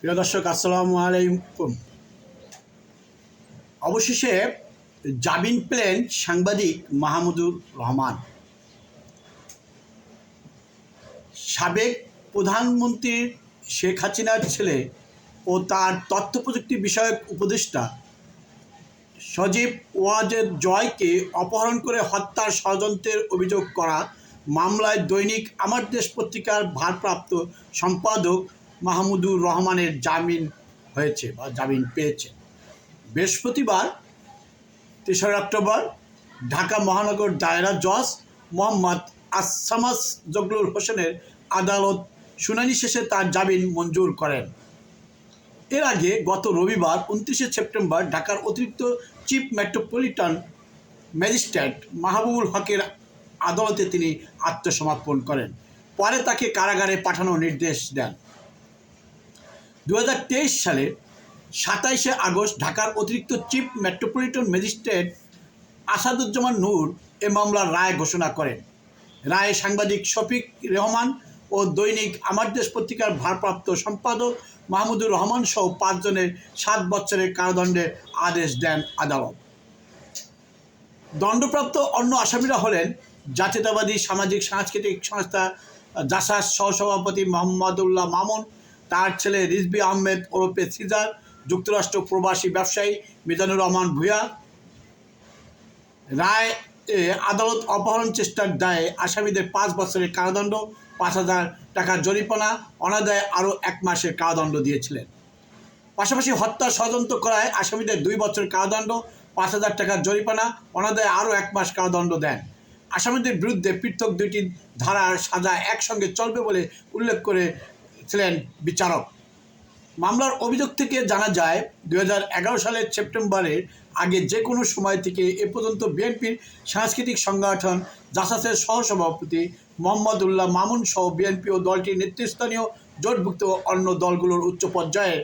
প্রিয় দর্শক, আসসালামু আলাইকুম। অবশেষে জামিন প্লেন সাংবাদিক মাহমুদুর রহমান, সাবেক প্রধানমন্ত্রী শেখ হাসিনার ছেলে ও তার তথ্য প্রযুক্তি বিষয়ক উপদেষ্টা সজীব ওয়াজেদ জয়কে অপহরণ করে হত্যার ষড়যন্ত্রের অভিযোগ করা মামলায় দৈনিক আমার দেশ পত্রিকার ভারপ্রাপ্ত সম্পাদক মাহমুদুর রহমানের জামিন হয়েছে বা জামিন পেয়েছে। বৃহস্পতিবার, তেসরা অক্টোবর, ঢাকা মহানগর দায়রা জজ মোহাম্মদ আসামাস জগলুল হোসেনের আদালত শুনানি শেষে তার জামিন মঞ্জুর করেন। এর আগে গত রবিবার উনত্রিশে সেপ্টেম্বর ঢাকার অতিরিক্ত চিফ মেট্রোপলিটন ম্যাজিস্ট্রেট মাহবুবুল হকের আদালতে তিনি আত্মসমর্পণ করেন। পরে তাকে কারাগারে পাঠানোর নির্দেশ দেন। দু হাজার তেইশ সালে সাতাইশে আগস্ট ঢাকার অতিরিক্ত chief metropolitan magistrate Asaduzzaman Noor এ মামলার রায় ঘোষণা করেন। রায়ে সাংবাদিক শফিক রহমান ও দৈনিক আমার দেশ পত্রিকার ভারপ্রাপ্ত সম্পাদক মাহমুদুর রহমান সহ পাঁচজনের সাত বছরের কারাদণ্ডের আদেশ দেন আদালত। দণ্ডপ্রাপ্ত অন্য আসামিরা হলেন জাতীয়তাবাদী সামাজিক সাংস্কৃতিক সংস্থা জাসাস সহসভাপতি মোহাম্মদুল্লাহ মামুন তার ছেলে রিজবি আহমেদ ওরফে সিজার, যুক্তরাষ্ট্র প্রবাসী ব্যবসায়ী মিজানুর রহমান ভূয়া রায় আদালত অপহরণ চেষ্টার দায়ে আসামিদের পাঁচ বছরের কারাদণ্ড, পাঁচ হাজার টাকার জরিমানা, অনাদায়ে আরও এক মাসের কারাদণ্ড দিয়েছিলেন। পাশাপাশি হত্যা ষড়যন্ত্র করায় আসামিদের দুই বছরের কারাদণ্ড, পাঁচ হাজার টাকার জরিমানা, অনাদায়ে আরও এক মাস কারাদণ্ড দেন। আসামিদের বিরুদ্ধে পৃথক দুইটি ধারার সাজা একসঙ্গে চলবে বলে উল্লেখ করেছিলেন বিচারক। মামলার অভিযোগ থেকে জানা যায় দু হাজার এগারো সালের সেপ্টেম্বরের আগে যে কোনো সময় থেকে এ পর্যন্ত বিএনপির সাংস্কৃতিক সংগঠন জাসাসের সহসভাপতি মোহাম্মদ উল্লাহ মামুন সহ বিএনপি ও দলটির নেতৃস্থানীয় জোটভুক্ত অন্য দলগুলোর উচ্চ পর্যায়ের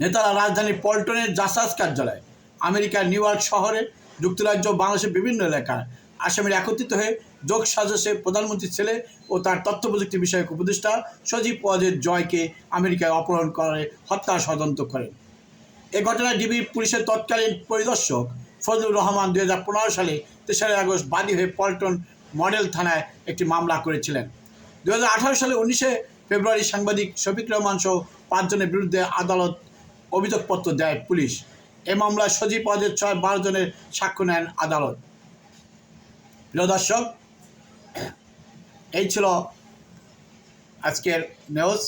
নেতারা রাজধানী পল্টনের জাসাস কার্যালয়, আমেরিকার নিউ ইয়র্ক শহরে, যুক্তরাজ্য বাংলাদেশের বিভিন্ন এলাকায় আসামিরা একত্রিত হয়ে যোগ সাজসে প্রধানমন্ত্রীর ছেলে ও তার তথ্য প্রযুক্তি বিষয়ক উপদেষ্টা সজীব ওয়াজের জয়কে আমেরিকায় অপহরণ করে, হত্যা ষড়যন্ত্র করেন এ ঘটনায় ডিবি পুলিশের তৎকালীন পরিদর্শক ফজলুর রহমান দু হাজার পনেরো সালে তেসরা আগস্ট বাদী হয়ে পল্টন মডেল থানায় একটি মামলা করেছিলেন। দু হাজার আঠারো সালে উনিশে ফেব্রুয়ারি সাংবাদিক শফিক রহমান সহ পাঁচজনের বিরুদ্ধে আদালত অভিযোগপত্র দেয় পুলিশ। এ মামলায় সজীব পদের ছয়, বারো জনের সাক্ষ্য নেন আদালত। প্রিয় দর্শক এই ছিল আজকের নিউজ